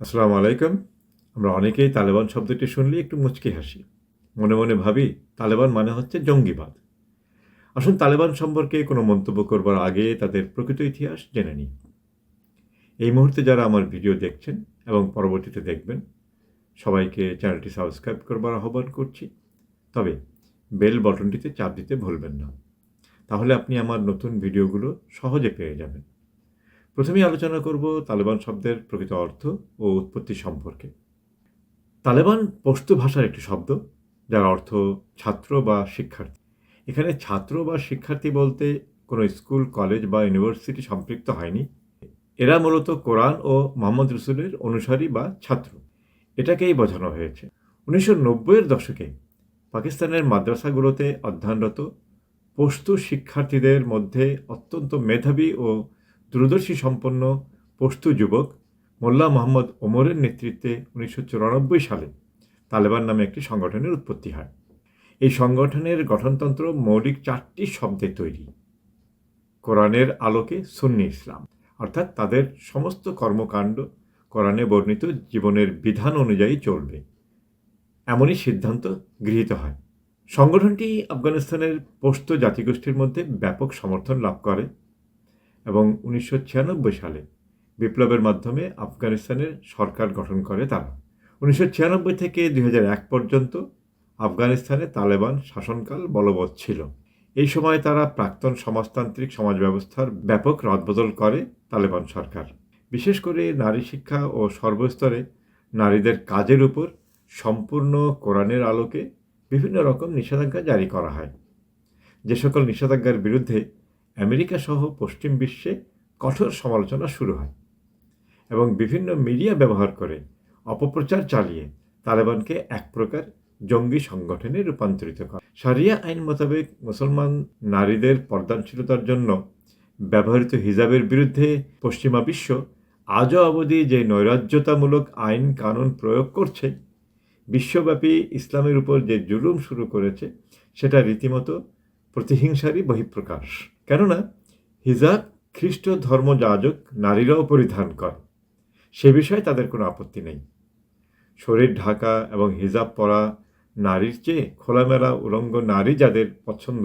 আসসালামু আলাইকুম। আমরা অনেকেই তালেবান শব্দটি শুনলে একটু মুচকি হাসি। মনে মনে ভাবি, তালেবান মানে হচ্ছে জঙ্গিবাদ। আসুন তালেবান সম্পর্কে কোনো মন্তব্য করবার আগে তাদের প্রকৃত ইতিহাস জেনে নিই। এই মুহূর্তে যারা আমার ভিডিও দেখছেন এবং পরবর্তীতে দেখবেন, সবাইকে চ্যানেলটি সাবস্ক্রাইব করবার আহ্বান করছি। তবে বেল বটনটিতে চাপ দিতে ভুলবেন না। তাহলে আপনি আমার নতুন ভিডিওগুলো সহজে পেয়ে যাবেন। প্রথমেই আলোচনা করব তালেবান শব্দের প্রকৃত অর্থ ও উৎপত্তি সম্পর্কে। তালেবান পশতু ভাষার একটি শব্দ, যার অর্থ ছাত্র বা শিক্ষার্থী। এখানে ছাত্র বা শিক্ষার্থী বলতে কোনো স্কুল, কলেজ বা ইউনিভার্সিটি সম্পৃক্ত হয়নি। এরা মূলত কোরআন ও মোহাম্মদ রসুলের অনুসারী বা ছাত্র। এটাকেই বোঝানো হয়েছে। উনিশশো নব্বইয়ের দশকে পাকিস্তানের মাদ্রাসাগুলোতে অধ্যয়নরত পশতু শিক্ষার্থীদের মধ্যে অত্যন্ত মেধাবী ও দূরদর্শী সম্পন্ন পশতু যুবক মোল্লা মোহাম্মদ ওমরের নেতৃত্বে উনিশশো চুরানব্বই সালে তালেবান নামে একটি সংগঠনের উৎপত্তি হয়। এই সংগঠনের গঠনতন্ত্র মৌলিক চারটি শব্দে তৈরি। কোরআনের আলোকে সুন্নি ইসলাম, অর্থাৎ তাদের সমস্ত কর্মকাণ্ড কোরআনে বর্ণিত জীবনের বিধান অনুযায়ী চলবে। এমনই সিদ্ধান্ত গৃহীত হয়। সংগঠনটি আফগানিস্তানের পোস্ত জাতিগোষ্ঠীর মধ্যে ব্যাপক সমর্থন লাভ করে। এবং উনিশশো ছিয়ানব্বই সালে বিপ্লবের মাধ্যমে আফগানিস্তানের সরকার গঠন করে তারা। উনিশশো ছিয়ানব্বই থেকে দুই পর্যন্ত আফগানিস্তানে তালেবান শাসনকাল বলবৎ ছিল। এই সময় তারা প্রাক্তন সমাজতান্ত্রিক সমাজ ব্যবস্থার ব্যাপক রদবদল করে তালেবান সরকার। বিশেষ করে নারী শিক্ষা ও সর্বস্তরে নারীদের কাজের উপর সম্পূর্ণ কোরআনের আলোকে বিভিন্ন রকম নিষেধাজ্ঞা জারি করা হয়। যে সকল নিষেধাজ্ঞার বিরুদ্ধে আমেরিকা সহ পশ্চিম বিশ্বে কঠোর সমালোচনা শুরু হয় এবং বিভিন্ন মিডিয়া ব্যবহার করে অপপ্রচার চালিয়ে তালেবানকে এক প্রকার জঙ্গি সংগঠনে রূপান্তরিত করে। সারিয়া আইন মোতাবেক মুসলমান নারীদের পর্দানশীলতার জন্য ব্যবহৃত হিজাবের বিরুদ্ধে পশ্চিমা বিশ্ব আজও অবধি যে নৈরাজ্যতামূলক আইন কানুন প্রয়োগ করছে, বিশ্বব্যাপী ইসলামের উপর যে জুলুম শুরু করেছে, সেটা রীতিমতো প্রতিহিংসারই বহিঃপ্রকাশ। কেননা হিজাব খ্রিস্ট ধর্মযাজক নারীরাও পরিধান করে। সে বিষয়ে তাদের কোনো আপত্তি নেই। শরীর ঢাকা এবং হিজাব পরা নারীর চেয়ে খোলামেলা উলঙ্গ নারী যাদের পছন্দ,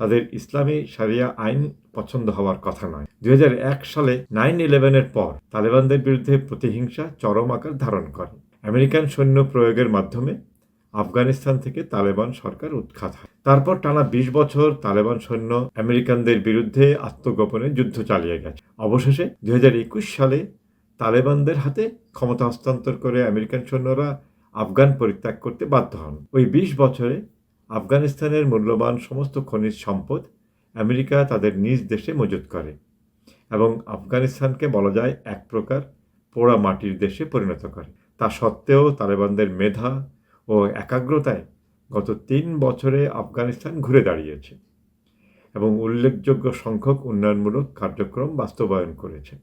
তাদের ইসলামী সারিয়া আইন পছন্দ হওয়ার কথা নয়। দুই সালে নাইন ইলেভেনের পর তালেবানদের বিরুদ্ধে প্রতিহিংসা চরম আকার ধারণ করে। আমেরিকান সৈন্য প্রয়োগের মাধ্যমে আফগানিস্তান থেকে তালেবান সরকার উৎখাত হয়। তারপর টানা বিশ বছর তালেবান সৈন্য আমেরিকানদের বিরুদ্ধে আত্মগোপনে যুদ্ধ চালিয়ে গেছে। অবশেষে দুই হাজার একুশ সালে তালেবানদের হাতে ক্ষমতা হস্তান্তর করে আমেরিকান সৈন্যরা আফগান পরিত্যাগ করতে বাধ্য হন। ওই বিশ বছরে আফগানিস্তানের মূল্যবান সমস্ত খনিজ সম্পদ আমেরিকা তাদের নিজ দেশে মজুত করে এবং আফগানিস্তানকে বলা যায় এক প্রকার পোড়া মাটির দেশে পরিণত করে। তা সত্ত্বেও তালেবানদের মেধা ও একাগ্রতায় গত তিন বছরে আফগানিস্তান ঘুরে দাঁড়িয়েছে এবং উল্লেখযোগ্য সংখ্যক উন্নয়নমূলক কার্যক্রম বাস্তবায়ন করেছে।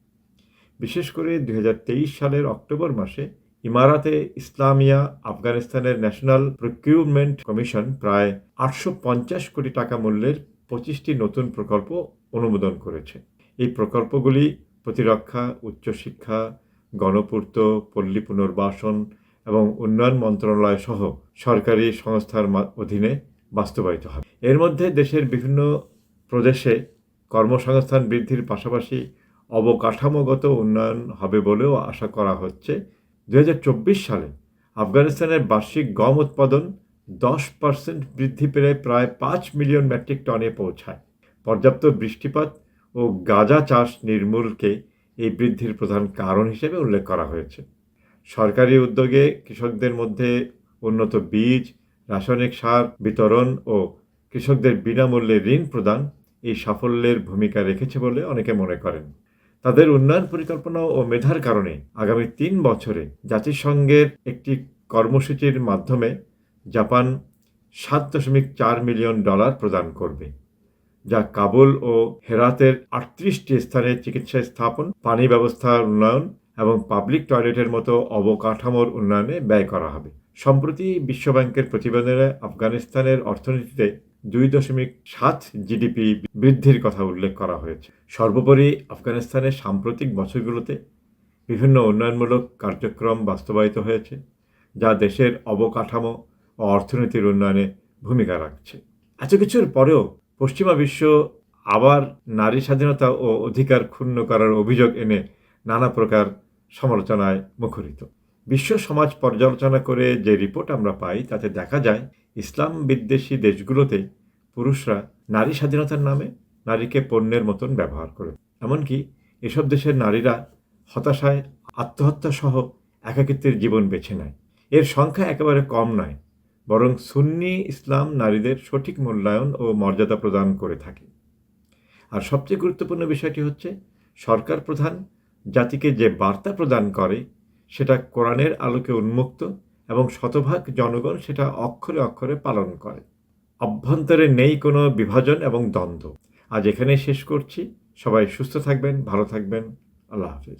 বিশেষ করে দুই হাজার তেইশ সালের অক্টোবর মাসে ইমারাতে ইসলামিয়া আফগানিস্তানের ন্যাশনাল প্রকিউরমেন্ট কমিশন প্রায় আটশো পঞ্চাশ কোটি টাকা মূল্যের পঁচিশটি নতুন প্রকল্প অনুমোদন করেছে। এই প্রকল্পগুলি প্রতিরক্ষা, উচ্চশিক্ষা, গণপূর্ত, পল্লী পুনর্বাসন এবং উন্নয়ন মন্ত্রণালয় সহ সরকারি সংস্থার অধীনে বাস্তবায়িত হবে। এর মধ্যে দেশের বিভিন্ন প্রদেশে কর্মসংস্থান বৃদ্ধির পাশাপাশি অবকাঠামোগত উন্নয়ন হবে বলেও আশা করা হচ্ছে। দু হাজার চব্বিশ সালে আফগানিস্তানের বার্ষিক গম উৎপাদন দশ পার্সেন্ট বৃদ্ধি পেয়ে প্রায় পাঁচ মিলিয়ন মেট্রিক টনে পৌঁছায়। পর্যাপ্ত বৃষ্টিপাত ও গাঁজা চাষ নির্মূলকে এই বৃদ্ধির প্রধান কারণ হিসেবে উল্লেখ করা হয়েছে। সরকারি উদ্যোগে কৃষকদের মধ্যে উন্নত বীজ, রাসায়নিক সার বিতরণ ও কৃষকদের বিনামূল্যে ঋণ প্রদান এই সাফল্যের ভূমিকা রেখেছে বলে অনেকে মনে করেন। তাদের উন্নয়ন পরিকল্পনা ও মেধার কারণে আগামী তিন বছরে জাতিসংঘের একটি কর্মসূচির মাধ্যমে জাপান সাত দশমিক চার মিলিয়ন ডলার প্রদান করবে, যা কাবুল ও হেরাতের আটত্রিশটি স্থানে চিকিৎসা স্থাপন, পানি ব্যবস্থার উন্নয়ন এবং পাবলিক টয়লেটের মতো অবকাঠামোর উন্নয়নে ব্যয় করা হবে। সম্প্রতি বিশ্বব্যাংকের প্রতিবেদনে আফগানিস্তানের অর্থনীতিতে দুই দশমিক সাত জিডিপি বৃদ্ধির কথা উল্লেখ করা হয়েছে। সর্বোপরি আফগানিস্তানের সাম্প্রতিক বছরগুলোতে বিভিন্ন উন্নয়নমূলক কার্যক্রম বাস্তবায়িত হয়েছে, যা দেশের অবকাঠামো ও অর্থনীতির উন্নয়নে ভূমিকা রাখছে। এত কিছুর পরেও পশ্চিমা বিশ্ব আবার নারী স্বাধীনতা ও অধিকার ক্ষুণ্ণ করার অভিযোগ এনে নানা প্রকার সমালোচনায় মুখরিত। বিশ্ব সমাজ পর্যালোচনা করে যে রিপোর্ট আমরা পাই, তাতে দেখা যায় ইসলাম বিদ্বেষী দেশগুলোতে পুরুষরা নারী স্বাধীনতার নামে নারীকে পণ্যের মতন ব্যবহার করে। এমনকি এসব দেশের নারীরা হতাশায় আত্মহত্যা সহ একাকিত্বের জীবন বেছে নেয়। এর সংখ্যা একেবারে কম নয়, বরং সুন্নি ইসলাম নারীদের সঠিক মূল্যায়ন ও মর্যাদা প্রদান করে থাকে। আর সবচেয়ে গুরুত্বপূর্ণ বিষয়টি হচ্ছে সরকার প্রধান জাতিকে যে বার্তা প্রদান করে, সেটা কোরআনের আলোকে উন্মুক্ত এবং শতভাগ জনগণ সেটা অক্ষরে অক্ষরে পালন করে। অভ্যন্তরে নেই কোনো বিভাজন এবং দ্বন্দ্ব। আজ এখানেই শেষ করছি। সবাই সুস্থ থাকবেন, ভালো থাকবেন। আল্লাহ হাফিজ।